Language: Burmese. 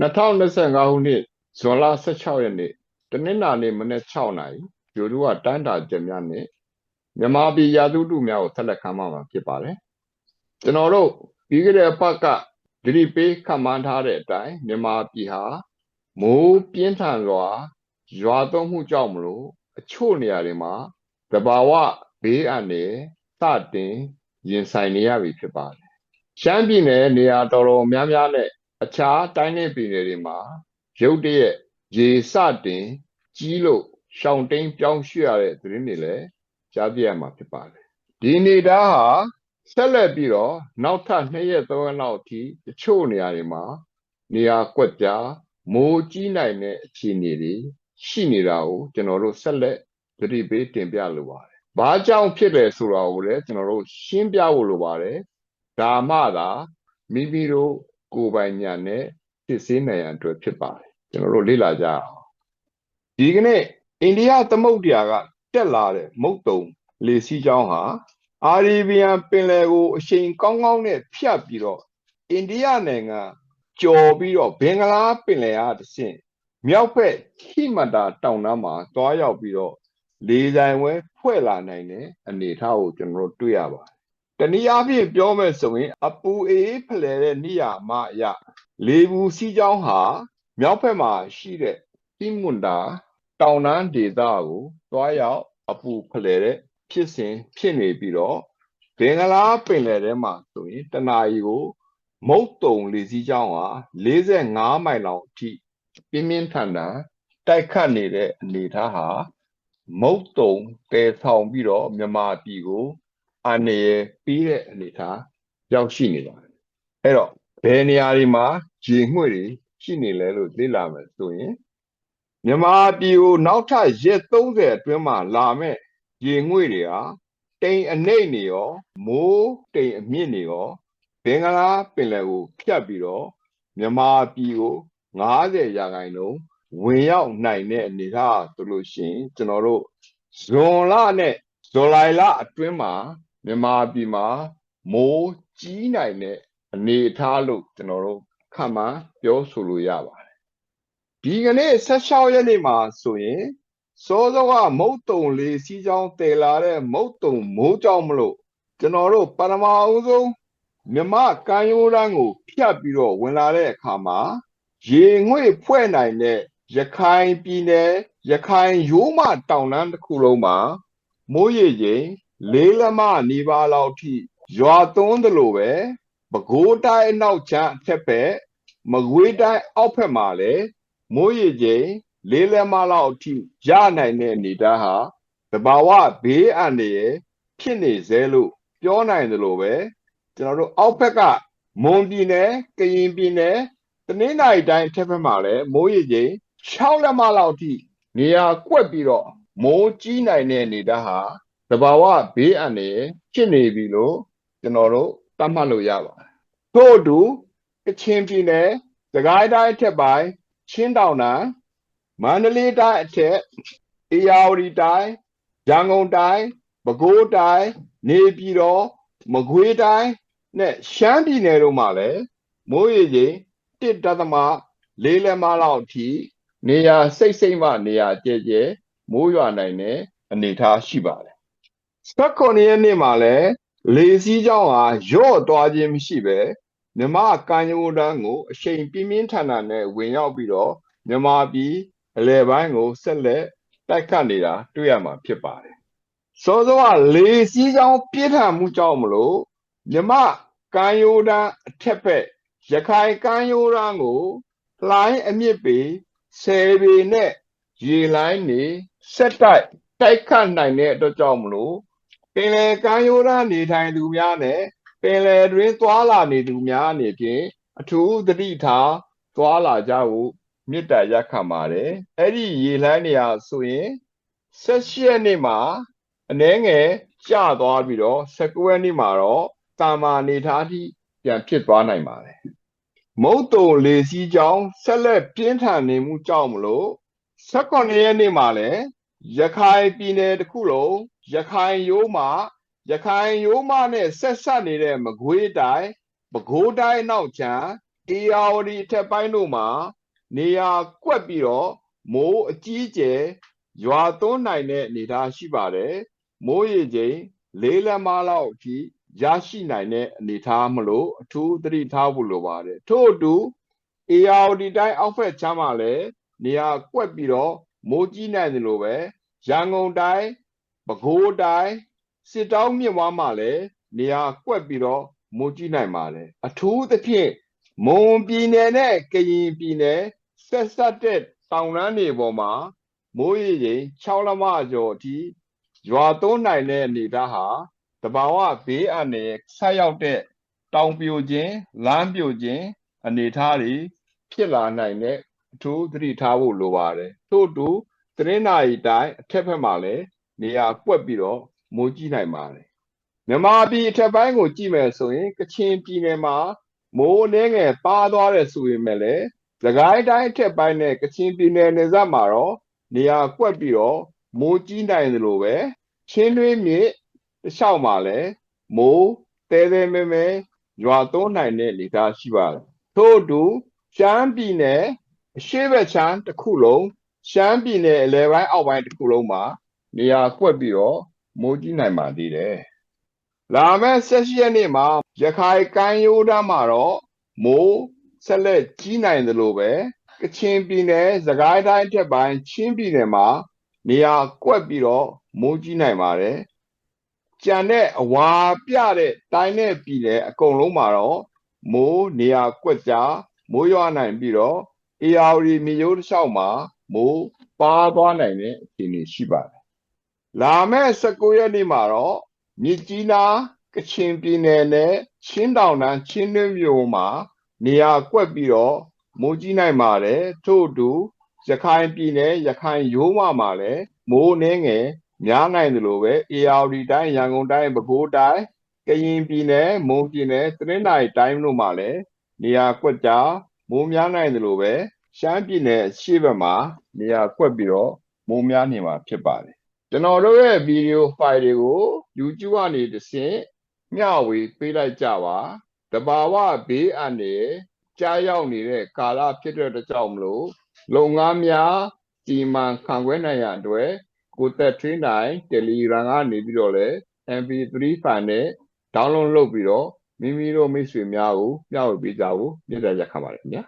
2025ခုနှစ်ဇွန်လ16ရက်နေ့တနင်္လာနေ့မနေ့6နာရီဂျိုတို့ကတန်းတာကျက်များနဲ့မြန်မာပြည်ရာသူတုများကိုဆက်လက်ခမ်းမမှာဖြစ်ပါတယ်ကျွန်တော်တို့ပြီးခဲ့တဲ့အပတ်ကဒတိပေးခန့်မှန်းထားတဲ့အတိုင်းမြန်မာပြည်ဟာမိုးပြင်းထန်စွာရွာသွန်းမှုကြောင့်မလို့အချို့နေရာတွေမှာတဘာဝဘေးအန္တရာယ်စတင်ရင်ဆိုင်နေရပြီဖြစ်ပါတယ်ရှမ်းပြည်နယ်နေရာတော်တော်များများနဲ့ အခြားတိုင်းနယ်ပြည်နယ်တွေမှာရုတ်တရက်ရေစတင်ကြီးလို့ရှောင်းတိန်ပြောင်းရွှေ့ရတဲ့သတင်းတွေလည်းကြားပြရမှာဖြစ်ပါတယ်ဒီနေသားဟာဆက်လက်ပြီးတော့နောက်ထပ်2ရက်3ရက်လောက်အထိတချို့နေရာတွေမှာနေရာကွက်ကြားမိုးကြီးနိုင်တဲ့အခြေအနေတွေရှိနေတာကိုကျွန်တော်တို့ဆက်လက်သတိပေးတင်ပြလိုပါတယ်။ဘာကြောင့်ဖြစ်တယ်ဆိုတာကိုလည်းကျွန်တော်တို့ရှင်းပြဖို့လိုပါတယ်။ဒါမှသာမိမိတို့ ကိုယ်ပိုင်ညာနဲ့ဖြစ်စေနိုင်ရန်အတွက်ဖြစ်ပါတယ်ကျွန်တော်တို့လေ့လာကြအောင်ဒီကနေ့အိန္ဒိယသမုဒ္ဒရာကတက်လာတဲ့မုတ်တုံလေစီးကြောင်းဟာအာရီဗီယန်ပင်လယ်ကိုအချိန်ကောင်းကောင်းနဲ့ဖြတ်ပြီးတော့အိန္ဒိယနိုင်ငံကျော်ပြီးတော့ဘင်္ဂလားပင်လယ်အားတစ်ဆင့်မြောက်ဘက်ခိမတာတောင်တန်းမှာတွားရောက်ပြီးတော့လေဆိုင်ဝဲဖွဲ့လာနိုင်တဲ့အနေအထားကိုကျွန်တော်တို့တွေ့ရပါတယ် တနည်းအားဖြင့်ပြောမယ်ဆိုရင် အပူအေးဖလှယ်တဲ့နေရာမှာအရလေဘူးစီးကြောင်းဟာမြောက်ဘက်မှာရှိတဲ့တိမွန်တာတောင်တန်းဒေသကိုသွားရောက်အပူဖလှယ်တဲ့ဖြစ်စဉ်ဖြစ်နေပြီးတော့ဘင်္ဂလားပင်လယ်ထဲမှာဆိုရင်တနအီကို မုတ်တုံလေစီးကြောင်းဟာ45မိုင်လောက်အထိပြင်းပြင်းထန်ထန်တိုက်ခတ်နေတဲ့အနေအထားဟာမုတ်တုံတည်ဆောင်ပြီးတော့မြန်မာပြည်ကို အနေရပြီးတဲ့အနေအထားရောက်ရှိနေပါတယ်အဲ့တော့ဘယ်နေရာတွေမှာရေငွေ့တွေရှိနေလဲလို့လေ့လာမယ်ဆိုရင်မြန်မာပြည်ကိုနောက်ထပ်ရက်30အတွင်းမှာလာမဲ့ရေငွေ့တွေဟာတိမ်အနှိမ့်နေရောမိုးတိမ်အမြင့်နေရောဘင်္ဂလားပင်လယ်ကိုဖြတ်ပြီးတော့မြန်မာပြည်ကို90ရာခိုင်နှုန်းဝင်ရောက်နိုင်တဲ့အနေအထားဆိုလို့ရှိရင်ကျွန်တော်တို့ဇွန်လနဲ့ဇူလိုင်လအတွင်းမှာ မြန်မာပြည်မှာမိုးကြီးနိုင်တဲ့အနေအထားလို့ကျွန်တော်တို့ခန့်မှန်းပြောဆိုလို့ရပါတယ်ဒီကနေ့16ရက်နေ့မှာဆိုရင်စောစောကမုတ်တုံလေးစီးကြောင်းတည်လာတဲ့မုတ်တုံမိုးကြောင့်မလို့ကျွန်တော်တို့ပထမအဦးဆုံးမြမကံရိုးတန်းကိုဖြတ်ပြီးတော့ဝင်လာတဲ့အခါမှာရေငွေ့ဖွဲ့နိုင်တဲ့ရခိုင်ပြည်နယ်ရခိုင်ရိုးမတောင်တန်းတစ်ခုလုံးမှာမိုးရေချိန် လေးလက်မနေပါလောက်ထိရွာသွန်းတယ်လို့ပဲပဲခူးတိုင်းအနောက်ချမ်းအထက်ဘက်မကွေးတိုင်းအောက်ဘက်မှာလည်းမိုးရေချိန်လေးလက်မလောက်အထိရနိုင်တဲ့အနေအထားဟာတဘာဝဘေးအန္တရာယ်ဖြစ်နေသေးလို့ပြောနိုင်တယ်လို့ပဲကျွန်တော်တို့အောက်ဘက်ကမွန်ပြည်နယ်ကရင်ပြည်နယ်တနင်္သာရီတိုင်းအထက်ဘက်မှာလည်းမိုးရေချိန်6လက်မလောက်အထိနေရာကွက်ပြီးတော့မိုးကြီးနိုင်တဲ့အနေအထားဟာ တဘာဝဘေးအန္တရာယ်ဖြစ်နေပြီလို့ကျွန်တော်တို့သတ်မှတ်လို့ရပါတယ်ထို့အတူကချင်ပြည်နယ်စကိုင်းတိုင်းအထက်ပိုင်းချင်းတောင်တန်းမန္တလေးတိုင်းအထက်အေရဝတီတိုင်းရန်ကုန်တိုင်းပဲခူးတိုင်းနေပြည်တော်မကွေးတိုင်းနဲ့ရှမ်းပြည်နယ်တို့မှာလည်းမိုးရေချိန်1.4လက်မလောက်အထိနေရာစိတ်စိတ်မှနေရာကျဲကျဲမိုးရွာနိုင်တဲ့အနေအထားရှိပါတယ်။ 19ရက်နေ့မှာလည်းလေစီးကြောင်းဟာရော့သွားခြင်းမရှိပဲမြမကံရိုးတန်းကိုအချိန်ပြင်းပြင်းထန်ထန်နဲ့ဝင်ရောက်ပြီးတော့မြမပြည်အလဲပိုင်းကိုဆက်လက်တိုက်ခတ်နေတာတွေ့ရမှာဖြစ်ပါတယ်။စောစောကလေစီးကြောင်းပြင်းထန်မှုကြောင့်မလို့မြမကံရိုးတန်းအထက်ဘက်ရခိုင်ကံရိုးတန်းကိုလှိုင်းအမြင့်ပေ10ပေနဲ့ရေလိုင်းနေဆက်တိုက်တိုက်ခတ်နိုင်တဲ့အတွက်ကြောင့်မလို့ ပင်လယ်ကမ်းရိုးတန်းနေထိုင်သူများနဲ့ပင်လယ်တွင်သွာလာနေသူများအနေဖြင့်အထူးသတိထားသွာလာကြဖို့မေတ္တာရက်ခံပါတယ်အဲ့ဒီရေလန်းနေရာဆိုရင်16ရက်နေ့မှာအနှဲငယ်ကျသွားပြီးတော့19ရက်နေ့မှာတော့တာမာနေထားထိပြန်ဖြစ်သွားနိုင်ပါတယ်မုတ်တုံလေစီးကြောင်းဆက်လက်ပြင်းထန်နေမှုကြောင့်မလို့18ရက်နေ့မှာလည်းရခိုင်ပြည်နယ်တစ်ခုလုံး ရခိုင်ရိုးမှာရခိုင်ရိုးမနဲ့ဆက်ဆက်နေတဲ့မကွေးတိုင်းပဲခူးတိုင်းနောက်ချမ်းအေယာဝတီအထက်ပိုင်းတို့မှာ နေရာကွက်ပြီးတော့မိုးအကြီးကျယ်ရွာသွန်းနိုင်တဲ့အနေအထားရှိပါတယ်မိုးရေချိန်လေးလက်မလောက်အထိရရှိနိုင်တဲ့အနေအထားမလို့အထူးသတိထားဖို့လိုပါတယ်ထို့အတူအေယာဝတီတိုင်းအောက်ဖက်ချမ်းမှာလည်းနေရာကွက်ပြီးတော့မိုးကြီးနိုင်တယ်လို့ပဲရန်ကုန်တိုင်း ပဲခူးတိုင်းစစ်တောင်းမြစ်ဝမ်းမှာလည်းနေရာကွက်ပြီးတော့မိုးကြီးနိုင်ပါတယ်အထူးသဖြင့်မွန်ပြည်နယ်နဲ့ကရင်ပြည်နယ်ဆက်ဆက်တဲ့တောင်တန်းတွေပေါ်မှာမိုးရေချိန်6လမကျော်အထိရွာသွန်းနိုင်တဲ့အနေအထားဟာတဘာဝဘေးအန္တရာယ်ဆက်ရောက်တဲ့တောင်ပြိုခြင်းလမ်းပြိုခြင်းအနေအထားတွေဖြစ်လာနိုင်တဲ့အထူးသတိထားဖို့လိုပါတယ်ထို့အတူသတင်းနာရီတိုင်းအထက်ဘက်မှာလည်း နေရာကွက်ပြီးတော့မိုးကြီးနိုင်ပါတယ်မြန်မာပြည်အထက်ပိုင်းကိုကြည့်မယ်ဆိုရင်ကချင်ပြည်နယ်မှာမိုးအနှဲငယ်ပါသွားတယ်ဆိုရင်လည်း။သခိုင်းတိုင်းအထက်ပိုင်းနဲ့ကချင်ပြည်နယ်နယ်စပ်မှာတော့နေရာကွက်ပြီးတော့မိုးကြီးနိုင်သလိုပဲချင်းတွင်းမြစ်တစ်လျှောက်မှာလည်းမိုးတဲတဲမဲမဲရွာသွန်းနိုင်တဲ့အနေအထားရှိပါတယ်။ထို့အတူရှမ်းပြည်နယ်အရှေ့ဘက်ခြမ်းတစ်ခုလုံးရှမ်းပြည်နယ်အလဲပိုင်းအောက်ပိုင်းတစ်ခုလုံးမှာ နေရာကွက်ပြီးတော့မိုးကြီးနိုင်ပါသေးတယ်။လာမယ့်၁၈ရက်နေ့မှာရခိုင်ကမ်းရိုးတန်းမှာတော့မိုးဆက်လက်ကြီးနိုင်တယ်လို့ပဲကချင်ပြည်နယ်၊စကိုင်းတိုင်းထက်ပိုင်းချင်းပြည်နယ်မှာနေရာကွက်ပြီးတော့မိုးကြီးနိုင်ပါတယ်။ကြံတဲ့အဝါပြတဲ့တိုင်းနဲ့ပြည်နယ်အကုန်လုံးမှာတော့မိုးနေရာကွက်ကြားမိုးရွာနိုင်ပြီးတော့အေယာဝတီမြေရိုးတစ်လျှောက်မှာမိုးပါသွားနိုင်တဲ့အခြေအနေရှိပါတယ်။ လာမယ့်19ရက်နေ့မှာတော့မြစ်ကြီးနားကချင်ပြည်နယ်နဲ့ချင်းတောင်တန်းချင်းတွင်းမြို့မှာ နေရာကွက်ပြီးတော့မိုးကြီးနိုင်ပါတယ်ထို့အတူရခိုင်ပြည်နယ်ရခိုင်ရိုးမမှာလည်းမိုးနှင်းငယ်များနိုင်တယ်လို့ပဲအေယာဝတီတိုင်းရန်ကုန်တိုင်းပဲခူးတိုင်းကရင်ပြည်နယ်မွန်ပြည်နယ်တနင်္သာရီတိုင်းတို့မှာလည်းနေရာကွက်ကြားမိုးများနိုင်တယ်လို့ပဲရှမ်းပြည်နယ်အရှေ့ဘက်မှာနေရာကွက်ပြီးတော့မိုးများနေမှာဖြစ်ပါတယ် ကျွန်တော်တို့ရဲ့ဗီဒီယိုဖိုင်တွေကို YouTube ကနေတစ်ဆင့်မျှဝေပေးလိုက်ကြပါတဘာဝဘေးအန္တရာယ်ကြားရောက်နေတဲ့ကာလဖြစ်တဲ့အတွက်ကြောင့်မလို့လုပ်ငန်းများစီမံခန့်ခွဲနိုင်ရန်အတွက်ကိုသက်ထွေးနိုင် Telegram ကနေပြီးတော့လဲ MP3 file နဲ့ download လုပ်ပြီးတော့မိမိတို့မိတ်ဆွေများကိုမျှဝေပေးကြဖို့မြစ်တာရက်ခါပါတယ်ခင်ဗျာ